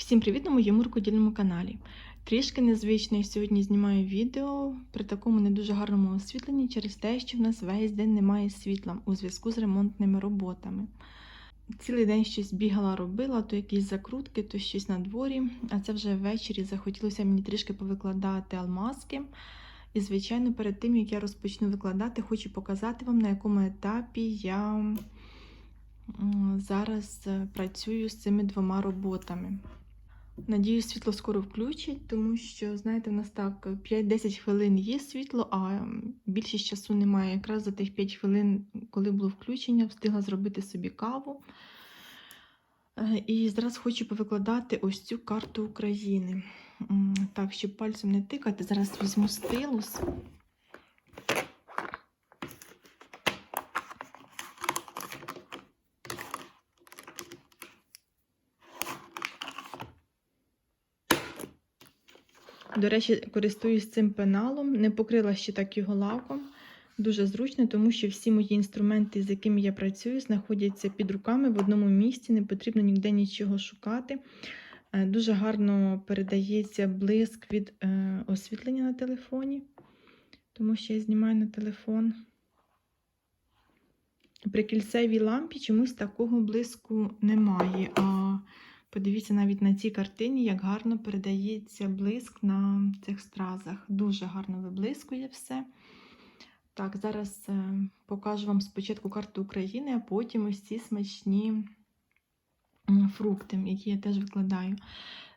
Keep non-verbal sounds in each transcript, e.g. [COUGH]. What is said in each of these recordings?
Всім привіт на моєму рукодільному каналі. Трішки незвично я сьогодні знімаю відео при такому не дуже гарному освітленні через те, що в нас весь день немає світла у зв'язку з ремонтними роботами. Цілий день щось бігала, робила, то якісь закрутки, то щось на дворі. А це вже ввечері захотілося мені трішки повикладати алмазки. І, звичайно, перед тим, як я розпочну викладати, хочу показати вам, на якому етапі я зараз е, працюю з цими двома роботами. Надіюсь, світло скоро включать, тому що, знаєте, в нас так 5-10 хвилин є світло, а більшість часу немає. Якраз за тих 5 хвилин, коли було включення, встигла зробити собі каву. І зараз хочу повикладати ось цю карту України. Так, щоб пальцем не тикати, зараз візьму стилус. До речі, користуюсь цим пеналом, не покрила ще так його лаком. Дуже зручно, тому що всі мої інструменти, з якими я працюю, знаходяться під руками в одному місці, не потрібно ніде нічого шукати. Е, Дуже гарно передається блиск від е, освітлення на телефоні, тому що я знімаю на телефон. При кільцевій лампі чомусь такого блиску немає. А подивіться навіть на цій картині, як гарно передається блиск на цих стразах. Дуже гарно виблискує все. Так, зараз е, покажу вам спочатку карту України, а потім ось ці смачні фрукти, які я теж викладаю.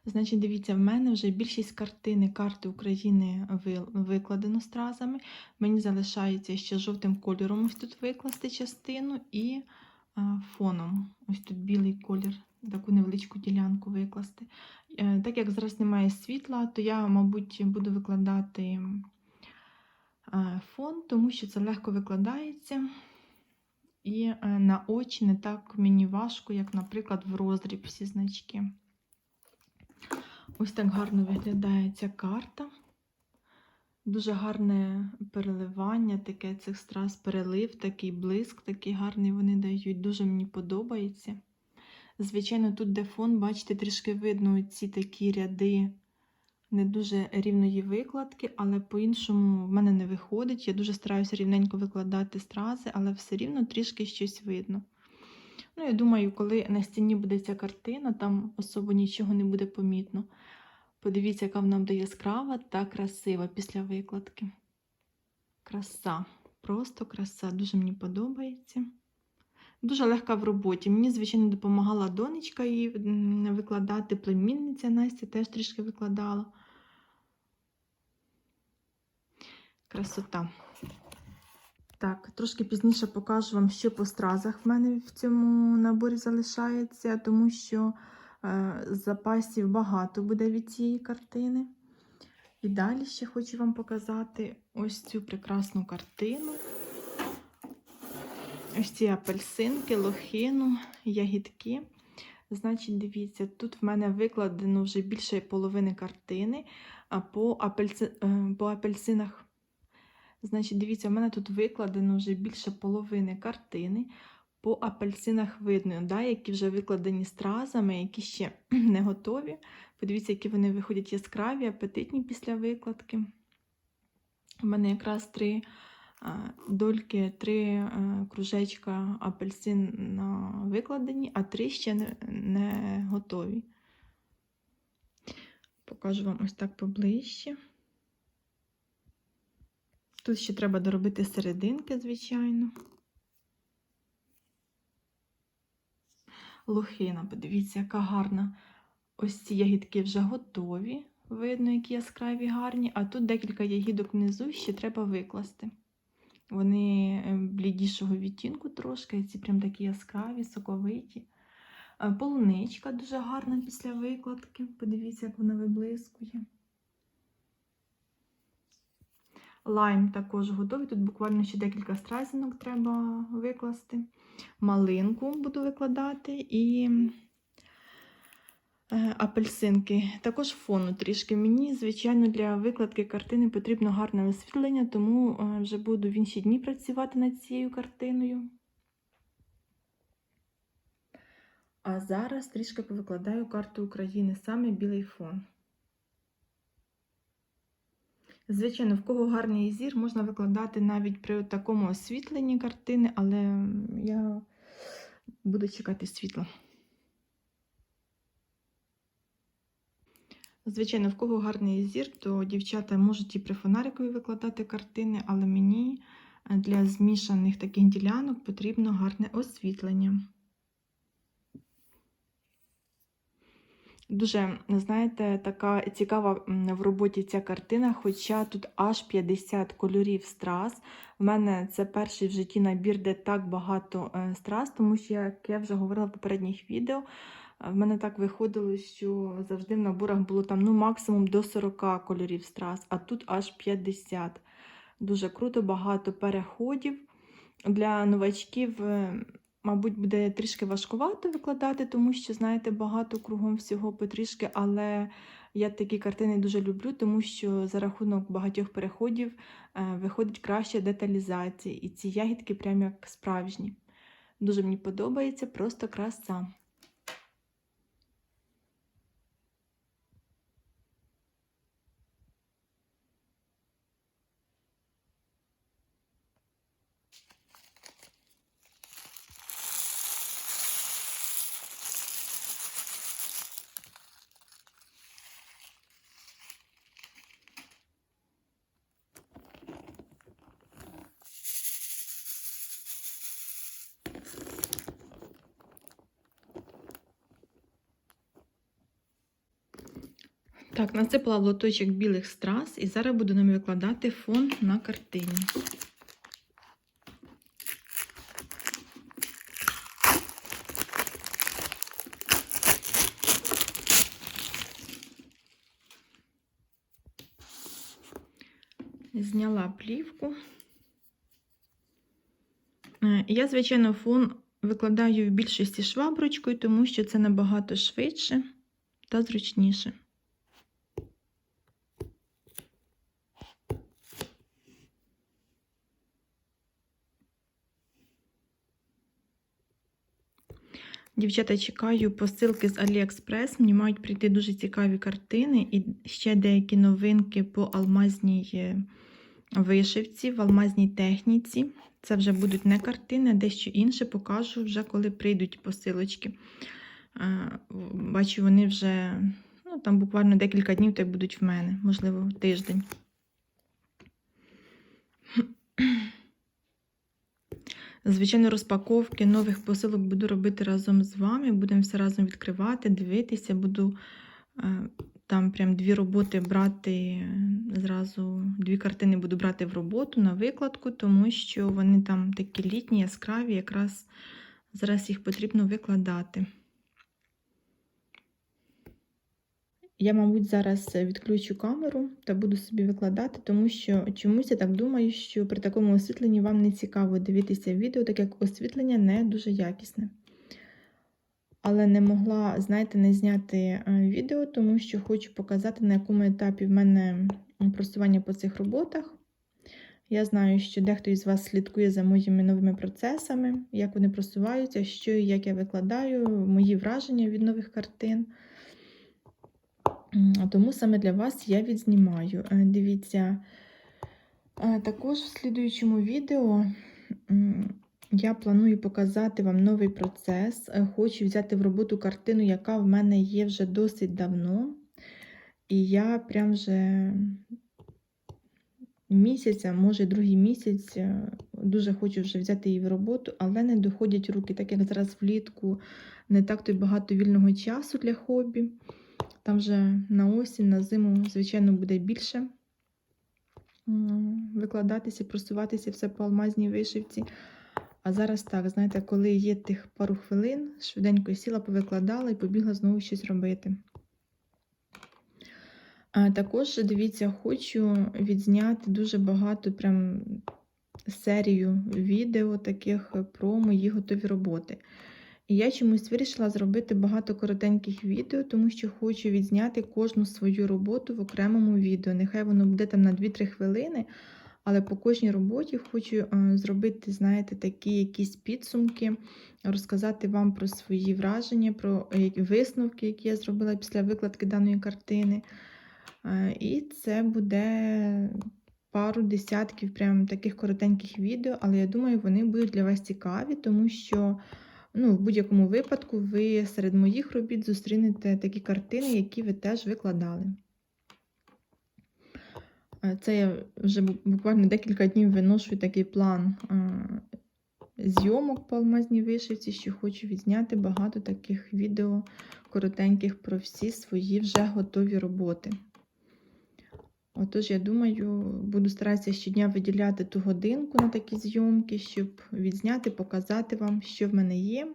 Значить, дивіться, в мене вже більшість картини карти України викладено стразами. Мені залишається ще жовтим кольором ось тут викласти частину і фоном. Ось тут білий колір, таку невеличку ділянку викласти. Е, Так як зараз немає світла, то я, мабуть, буду викладати фон, тому що це легко викладається. І е, на очі не так мені важко, як, наприклад, в роздріб всі значки. Ось так гарно виглядає ця карта. Дуже гарне переливання, таке цих страз, перелив, такий блиск, такий гарний вони дають. Дуже мені подобається. Звичайно, тут де фон, бачите, трішки видно ці такі ряди не дуже рівної викладки, але по-іншому в мене не виходить. Я дуже стараюся рівненько викладати стрази, але все рівно трішки щось видно. Ну, я думаю, коли на стіні буде ця картина, там особо нічого не буде помітно. Подивіться, яка вона буде яскрава та красива після викладки. Краса, просто краса, дуже мені подобається. Дуже легка в роботі. Мені, звичайно, допомагала донечка її викладати, племінниця Настя теж трішки викладала. Красота. Так, трошки пізніше покажу вам, що по стразах в мене в цьому наборі залишається, тому що запасів багато буде від цієї картини. І далі ще хочу вам показати ось цю прекрасну картину. Ось ці апельсинки, лохину, ягідки. Значить, дивіться, тут в мене викладено вже більше половини картини, по, апельси... е, по апельсинах. Значить, дивіться, в мене тут викладено вже більше половини картини. По апельсинах видно, да, які вже викладені стразами, які ще [CLEARS THROAT] не готові. Подивіться, які вони виходять яскраві, апетитні після викладки. У мене якраз три дольки, три а, кружечка апельсин викладені, а три ще не готові. Покажу вам ось так поближче. Тут ще треба доробити серединки, звичайно. Лохина, подивіться, яка гарна. Ось ці ягідки вже готові. Видно, які яскраві гарні, а тут декілька ягідок внизу ще треба викласти. Вони е, блідішого відтінку трошки, ці прям такі яскраві, соковиті. Е, Полуничка дуже гарна після викладки. Подивіться, як вона виблискує. Лайм також готовий. Тут буквально ще декілька стразінок треба викласти. Малинку буду викладати і е, апельсинки. Також фону трішки. Мені, звичайно, для викладки картини потрібно гарне освітлення, тому е, вже буду в інші дні працювати над цією картиною. А зараз трішки повикладаю карту України, саме білий фон. Звичайно, в кого гарний зір, можна викладати навіть при такому освітленні картини, але я буду чекати світла. Звичайно, в кого гарний зір, то дівчата можуть і при фонарикові викладати картини, але мені для змішаних таких ділянок потрібно гарне освітлення. Дуже, знаєте, така цікава в роботі ця картина, хоча тут аж 50 кольорів страз. У мене це перший в житті набір, де так багато страз, тому що, як я вже говорила в попередніх відео, в мене так виходило, що завжди в наборах було там ну, максимум до 40 кольорів страз, а тут аж 50. Дуже круто, багато переходів. Для новачків, мабуть, буде трішки важкувато викладати, тому що, знаєте, багато кругом всього потрішки, але я такі картини дуже люблю, тому що за рахунок багатьох переходів виходить краща деталізація. І ці ягідки прям як справжні. Дуже мені подобається, просто краса. Так, насипала в лоточок білих страз і зараз буду ним викладати фон на картині. Зняла плівку. Е, я, звичайно, фон викладаю в більшості шваброчкою, тому що це набагато швидше та зручніше. Дівчата, чекаю посилки з Aliexpress. Мені мають прийти дуже цікаві картини і ще деякі новинки по алмазній е, вишивці, в алмазній техніці. Це вже будуть не картини, а дещо інше покажу вже, коли прийдуть посилочки. Бачу, вони вже ну, там буквально декілька днів так будуть в мене, можливо, тиждень. Звичайно, розпаковки нових посилок буду робити разом з вами. Будемо все разом відкривати, дивитися. Буду е, там прям дві роботи брати, зразу дві картини буду брати в роботу на викладку, тому що вони там такі літні, яскраві, якраз зараз їх потрібно викладати. Я, мабуть, зараз відключу камеру та буду собі викладати, тому що чомусь я так думаю, що при такому освітленні вам не цікаво дивитися відео, так як освітлення не дуже якісне. Але не могла, знаєте, не зняти е, відео, тому що хочу показати, на якому етапі в мене просування по цих роботах. Я знаю, що дехто із вас слідкує за моїми новими процесами, як вони просуваються, що і як я викладаю, мої враження від нових картин. Тому саме для вас я відзнімаю. Е, дивіться, е, також в слідуючому відео я планую показати вам новий процес. Е, хочу взяти в роботу картину, яка в мене є вже досить давно. І я прям вже місяця, може другий місяць, дуже хочу вже взяти її в роботу, але не доходять руки, так як зараз влітку не так то й багато вільного часу для хобі. Там вже на осінь, на зиму, звичайно, буде більше викладатися, просуватися все по алмазній вишивці. А зараз так, знаєте, коли є тих пару хвилин, швиденько сіла, повикладала і побігла знову щось робити. А Також, дивіться, хочу відзняти дуже багато прям серію відео таких про мої готові роботи. І я чомусь вирішила зробити багато коротеньких відео, тому що хочу відзняти кожну свою роботу в окремому відео. Нехай воно буде там на 2-3 хвилини, Але по кожній роботі хочу е, зробити, знаєте, такі якісь підсумки, розказати вам про свої враження, про е, висновки, які я зробила після викладки даної картини. Е, І це буде пару десятків прям таких коротеньких відео, але я думаю, вони будуть для вас цікаві, тому що ну, в будь-якому випадку ви серед моїх робіт зустрінете такі картини, які ви теж викладали. Е, Це я вже буквально декілька днів виношую такий план е, зйомок по алмазній вишивці, що хочу відзняти багато таких відео коротеньких про всі свої вже готові роботи. Отож, я думаю, буду старатися щодня виділяти ту годинку на такі зйомки, щоб відзняти, показати вам, що в мене є,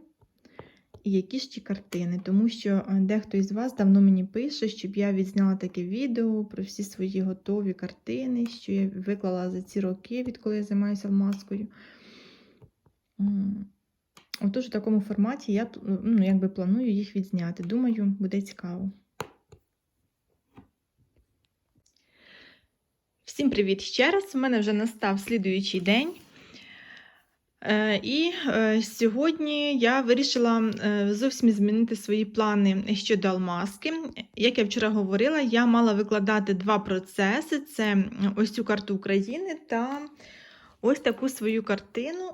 і які ті картини. Тому що е, дехто із вас давно мені пише, щоб я відзняла таке відео про всі свої готові картини, що я виклала за ці роки, відколи я займаюся алмазкою. Отож, у такому форматі я ну, якби планую їх відзняти. Думаю, буде цікаво. Всім привіт ще раз. У мене вже настав слідуючий день. Е, І е, сьогодні я вирішила е, зовсім змінити свої плани щодо алмазки. Як я вчора говорила, я мала викладати два процеси: це ось цю карту України та ось таку свою картину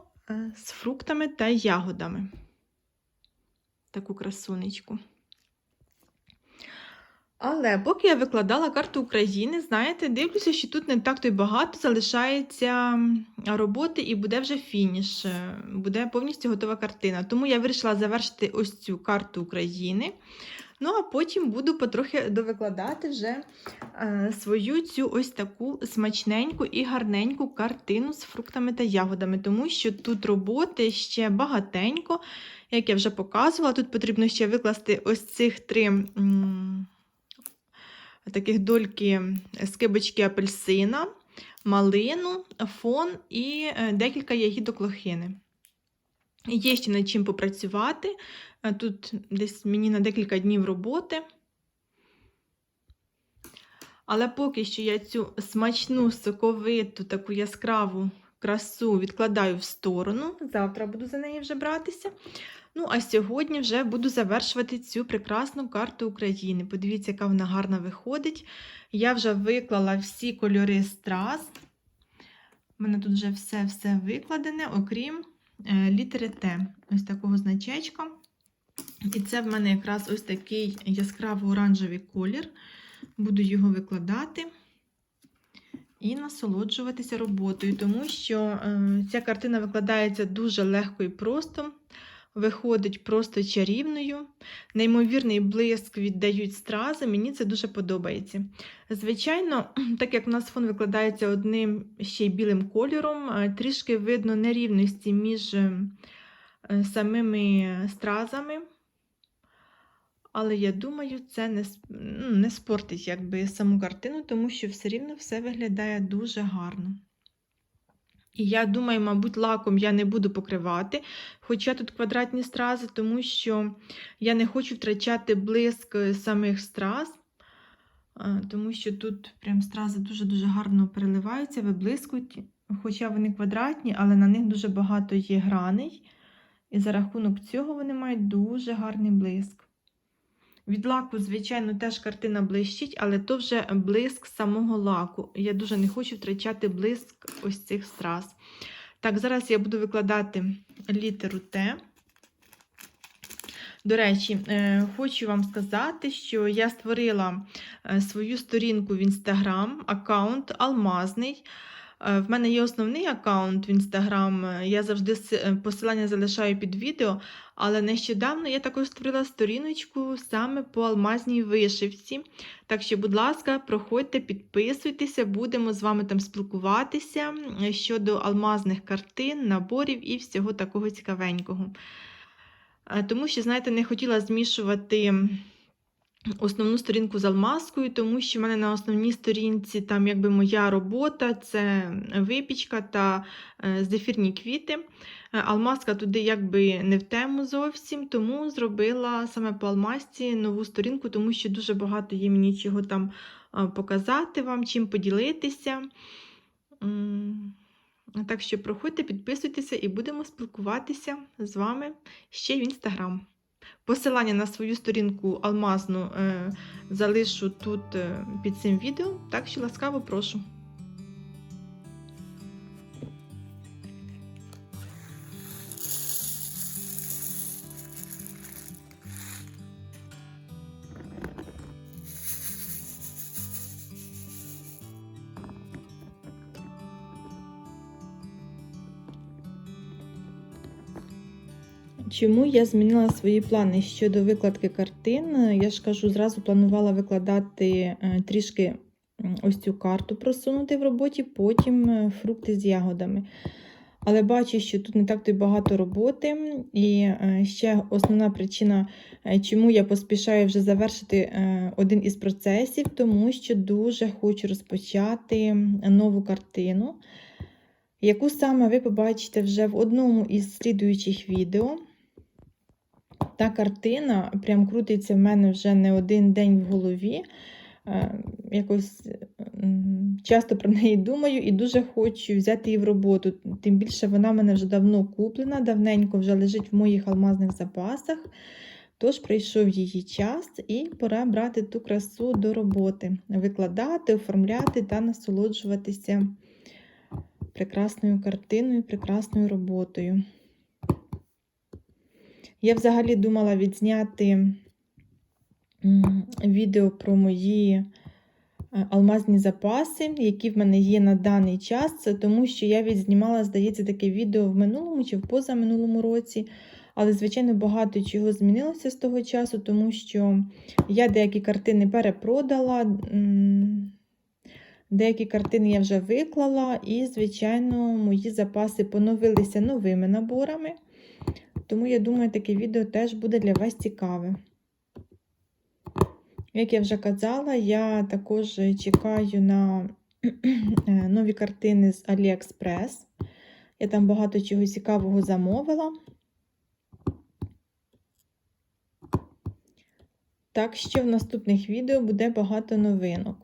з фруктами та ягодами. Таку красунечку. Але поки я викладала карту України, знаєте, дивлюся, що тут не так то й багато залишається роботи і буде вже фініш, е, буде повністю готова картина. Тому я вирішила завершити ось цю карту України. Ну, а потім буду потрохи довикладати вже е, свою цю ось таку смачненьку і гарненьку картину з фруктами та ягодами, тому що тут роботи ще багатенько, як я вже показувала. Тут потрібно ще викласти ось цих три. Таких дольки скибочки апельсина, малину, фон і е, декілька ягідок лохини. Є ще над чим попрацювати. Е, Тут десь мені на декілька днів роботи. Але поки що я цю смачну, соковиту, таку яскраву красу відкладаю в сторону. Завтра буду за неї вже братися. Ну, а сьогодні вже буду завершувати цю прекрасну карту України. Подивіться, яка вона гарна виходить. Я вже виклала всі кольори страз. У мене тут вже все-все викладене, окрім е, літери Т. Ось такого значечка. І це в мене якраз ось такий яскраво-оранжевий колір. Буду його викладати і насолоджуватися роботою, тому що е, ця картина викладається дуже легко і просто. Виходить просто чарівною. Неймовірний блиск віддають стрази, мені це дуже подобається. Звичайно, [CLEARS THROAT] так як у нас фон викладається одним ще й білим кольором, трішки видно нерівності між е, самими стразами. Але я думаю, це не, ну, не спортить якби, саму картину, тому що все рівно все виглядає дуже гарно. І я думаю, мабуть, лаком я не буду покривати, хоча тут квадратні стрази, тому що я не хочу втрачати блиск е, самих страз, тому що тут прям стрази дуже-дуже гарно переливаються, виблискують, хоча вони квадратні, але на них дуже багато є граней. І за рахунок цього вони мають дуже гарний блиск. Від лаку, звичайно, теж картина блищить, але то вже блиск самого лаку. Я дуже не хочу втрачати блиск ось цих страз. Так, зараз я буду викладати літеру Т. До речі, е, хочу вам сказати, що я створила е, свою сторінку в Інстаграм, аккаунт Алмазний. Е, В мене є основний аккаунт в Інстаграм. е, Я завжди е, посилання залишаю під відео, але нещодавно я також створила сторіночку саме по алмазній вишивці. Так що, будь ласка, проходьте, підписуйтеся, будемо з вами там спілкуватися щодо алмазних картин, наборів і всього такого цікавенького. Тому що, знаєте, не хотіла змішувати основну сторінку з алмазкою, тому що в мене на основній сторінці там якби моя робота це випічка та е, зефірні квіти. Е, Алмазка туди якби не в тему зовсім, тому зробила саме по алмазці нову сторінку, тому що дуже багато є мені чого там е, показати вам, чим поділитися. Так що проходьте, підписуйтеся і будемо спілкуватися з вами ще в інстаграм. Посилання на свою сторінку алмазну е, залишу тут е, під цим відео, так що ласкаво прошу. Чому я змінила свої плани щодо викладки картин? Я ж кажу, зразу планувала викладати е, трішки ось цю карту просунути в роботі, потім е, фрукти з ягодами. Але бачу, що тут не так то й багато роботи. І е, ще основна причина, е, чому я поспішаю вже завершити е, один із процесів, тому що дуже хочу розпочати нову картину, яку саме ви побачите вже в одному із слідуючих відео. Та картина прям крутиться в мене вже не один день в голові. Е, Якось часто про неї думаю і дуже хочу взяти її в роботу. Тим більше вона в мене вже давно куплена, давненько вже лежить в моїх алмазних запасах. Тож прийшов її час і пора брати ту красу до роботи, викладати, оформляти та насолоджуватися прекрасною картиною, прекрасною роботою. Я взагалі думала відзняти відео про мої е, алмазні запаси, які в мене є на даний час, тому що я відзнімала, здається, таке відео в минулому чи в позаминулому році. Але, звичайно, багато чого змінилося з того часу, тому що я деякі картини перепродала, деякі картини я вже виклала, і, звичайно, мої запаси поновилися новими наборами. Тому я думаю, таке відео теж буде для вас цікаве. Як я вже казала, я також чекаю на [CLEARS THROAT] е, нові картини з AliExpress. Я там багато чого цікавого замовила. Так що в наступних відео буде багато новинок.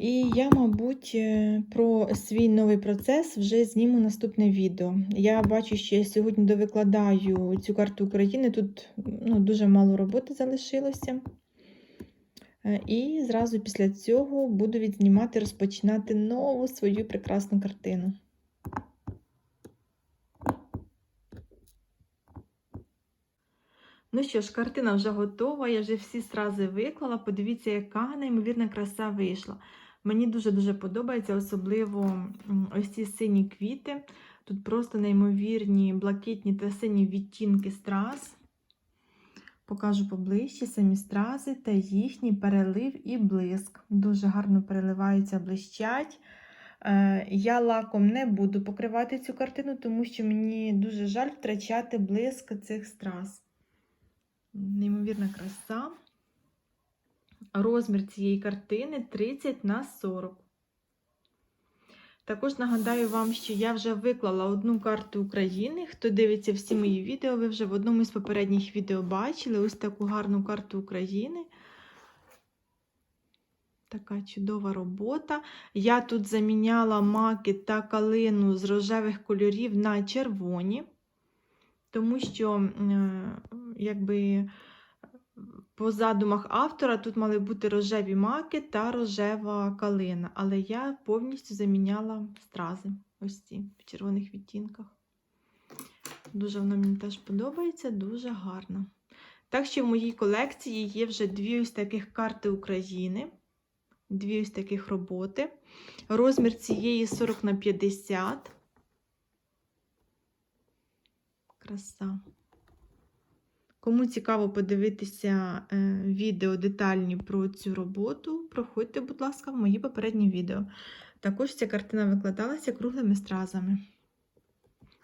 І я, мабуть, е, про свій новий процес вже зніму наступне відео. Я бачу, що я сьогодні довикладаю цю карту України. Тут ну, дуже мало роботи залишилося. Е, І зразу після цього буду відзнімати, розпочинати нову свою прекрасну картину. Ну що ж, картина вже готова, я вже всі стрази виклала. Подивіться, яка неймовірна краса вийшла. Мені дуже-дуже подобається, особливо ось ці сині квіти. Тут просто неймовірні блакитні та сині відтінки страз. Покажу поближче самі стрази та їхній перелив і блиск. Дуже гарно переливаються, блищать. Е, Я лаком не буду покривати цю картину, тому що мені дуже жаль втрачати блиск цих страз. Неймовірна краса. Розмір цієї картини 30 на 40. Також нагадаю вам, що я вже виклала одну карту України. Хто дивиться всі мої відео, ви вже в одному із попередніх відео бачили ось таку гарну карту України. Така чудова робота. Я тут заміняла маки та калину з рожевих кольорів на червоні, тому що, е, якби, по задумах автора тут мали бути рожеві маки та рожева калина, але я повністю заміняла стрази ось ці в червоних відтінках. Дуже вона мені теж подобається, дуже гарно. Так що в моїй колекції є вже дві ось таких карти України, дві ось таких роботи. Розмір цієї 40 на 50. Краса. Кому цікаво подивитися е, відео детальні про цю роботу, проходьте, будь ласка, в мої попередні відео. Також ця картина викладалася круглими стразами.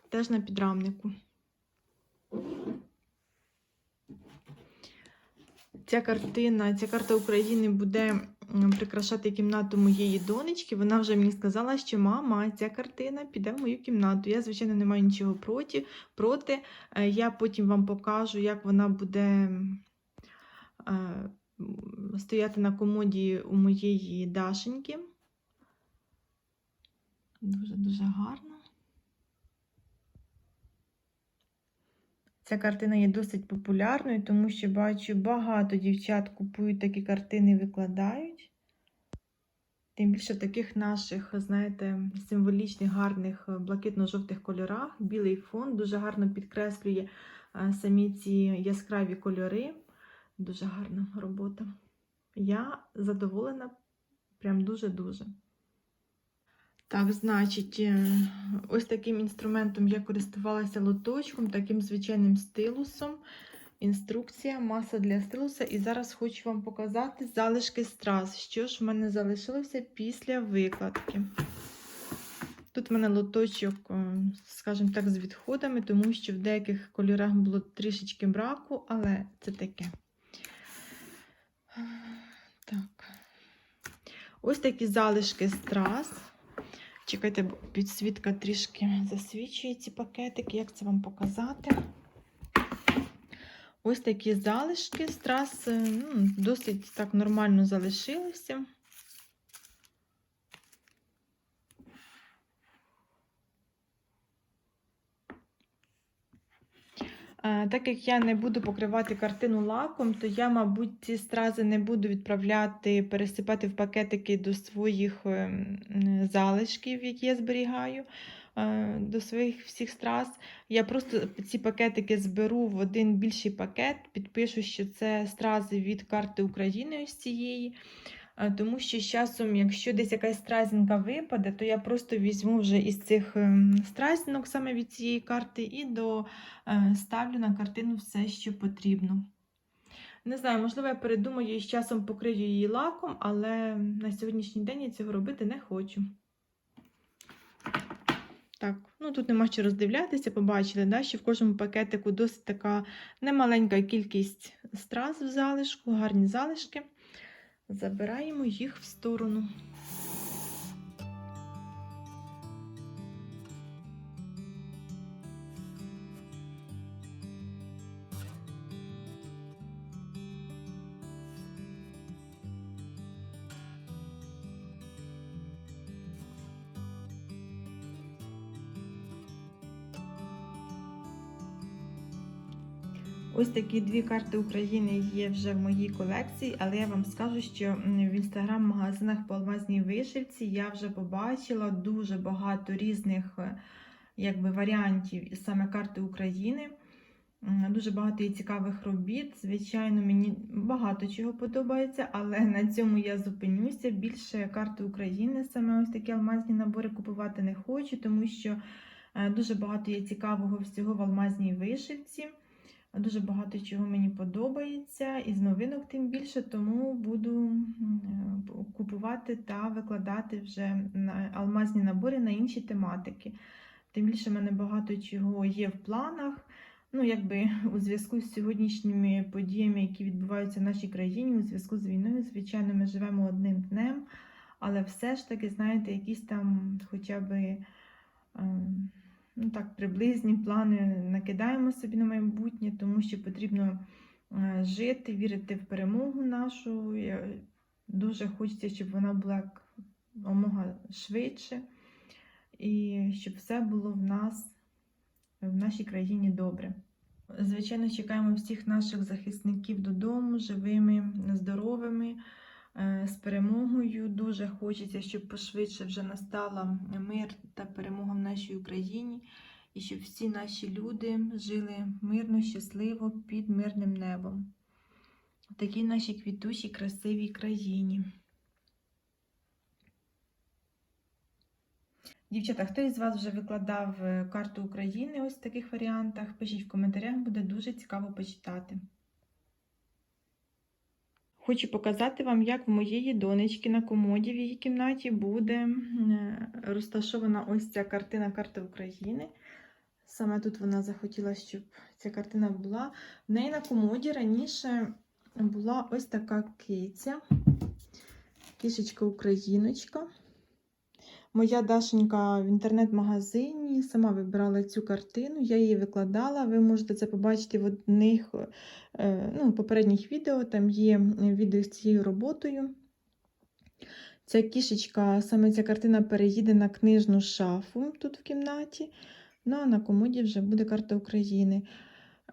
Теж на підрамнику. Ця картина, ця карта України буде прикрашати кімнату моєї донечки. Вона вже мені сказала, що мама, ця картина піде в мою кімнату. Я, звичайно, не маю нічого проти. проти. Е, Я потім вам покажу, як вона буде е, стояти на комоді у моєї Дашеньки. Дуже-дуже гарно. Ця картина є досить популярною, тому що бачу, багато дівчат купують такі картини і викладають. Тим більше в таких наших, знаєте, символічних, гарних е, блакитно-жовтих кольорах. Білий фон дуже гарно підкреслює е, самі ці яскраві кольори. Дуже гарна робота. Я задоволена прям дуже-дуже. Так, значить, е, ось таким інструментом я користувалася лоточком, таким звичайним стилусом. Інструкція, маса для стилуса. І зараз хочу вам показати залишки страз, що ж в мене залишилося після викладки. Тут в мене лоточок, е, скажімо так, з відходами, тому що в деяких кольорах було трішечки браку, але це таке. Так. Ось такі залишки страз. Чекайте, підсвітка трішки засвічує ці пакетики. Як це вам показати? Ось такі залишки страз ну, досить так нормально залишилися. Так як я не буду покривати картину лаком, то я, мабуть, ці стрази не буду відправляти, пересипати в пакетики до своїх ем, залишків, які я зберігаю, е, до своїх всіх страз. Я просто ці пакетики зберу в один більший пакет, підпишу, що це стрази від карти України ось цієї. Тому що з часом, якщо десь якась стразінка випаде, то я просто візьму вже із цих ем, стразінок саме від цієї карти і до, е, на картину все, що потрібно. Не знаю, можливо, я передумаю і з часом покрию її лаком, але на сьогоднішній день я цього робити не хочу. Так, ну тут нема що роздивлятися, побачили, да, що в кожному пакетику досить така немаленька кількість страз в залишку, гарні залишки. Забираємо їх в сторону. Такі дві карти України є вже в моїй колекції, але я вам скажу, що в інстаграм-магазинах по алмазній вишивці я вже побачила дуже багато різних е, якби, варіантів саме карти України. Дуже багато є цікавих робіт. Звичайно, мені багато чого подобається, але на цьому я зупинюся. Більше карти України, саме ось такі алмазні набори купувати не хочу, тому що е, дуже багато є цікавого всього в алмазній вишивці. Дуже багато чого мені подобається, і з новинок тим більше, тому буду купувати та викладати вже на алмазні набори на інші тематики. Тим більше в мене багато чого є в планах. Ну, якби у зв'язку з сьогоднішніми подіями, які відбуваються в нашій країні, у зв'язку з війною, звичайно, ми живемо одним днем, але все ж таки, знаєте, якісь там хоча б. Ну так, приблизні плани накидаємо собі на майбутнє, тому що потрібно е, жити, вірити в перемогу нашу. Дуже хочеться, щоб вона була як омога швидше, і щоб все було в нас, в нашій країні добре. Звичайно, чекаємо всіх наших захисників додому, живими, здоровими, з перемогою. Дуже хочеться, щоб пошвидше вже настала мир та перемога в нашій Україні, і щоб всі наші люди жили мирно, щасливо під мирним небом. В такій нашій квітучій, красивій країні. Дівчата, хто із вас вже викладав е, карту України ось в таких варіантах? Пишіть в коментарях, буде дуже цікаво почитати. Хочу показати вам, як в моєї донечки на комоді в її кімнаті буде е, розташована ось ця картина карти України. Саме тут вона захотіла, щоб ця картина була. В неї на комоді раніше була ось така киця, кішечка-україночка. Моя Дашенька в інтернет-магазині сама вибирала цю картину, я її викладала. Ви можете це побачити в одних е, ну, попередніх відео. Там є відео з цією роботою. Ця кішечка, саме ця картина переїде на книжну шафу тут в кімнаті. Ну а на комоді вже буде карта України.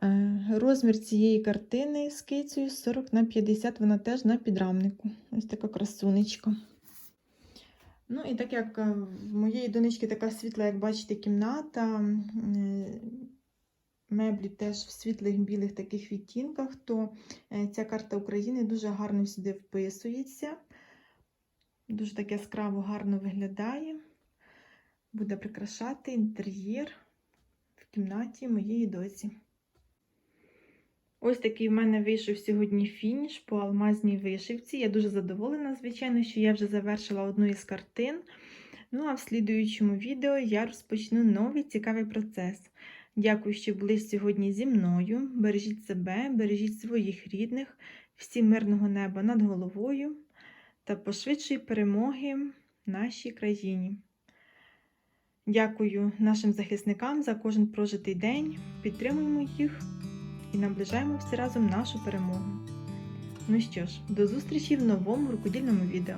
Е, Розмір цієї картини з кицею 40 на 50, вона теж на підрамнику. Ось така красунечка. Ну, і так як е, в моєї донечки така світла, як бачите, кімната, е, меблі теж в світлих білих таких відтінках, то е, ця карта України дуже гарно сюди вписується. Дуже так яскраво гарно виглядає. Буде прикрашати інтер'єр в кімнаті моєї доці. Ось такий в мене вийшов сьогодні фініш по алмазній вишивці. Я дуже задоволена, звичайно, що я вже завершила одну із картин. Ну а в слідуючому відео я розпочну новий цікавий процес. Дякую, що були сьогодні зі мною. Бережіть себе, бережіть своїх рідних, всім мирного неба над головою та пошвидшої перемоги нашій країні. Дякую нашим захисникам за кожен прожитий день. Підтримуємо їх і наближаємо всі разом нашу перемогу. Ну що ж, до зустрічі в новому рукодільному відео.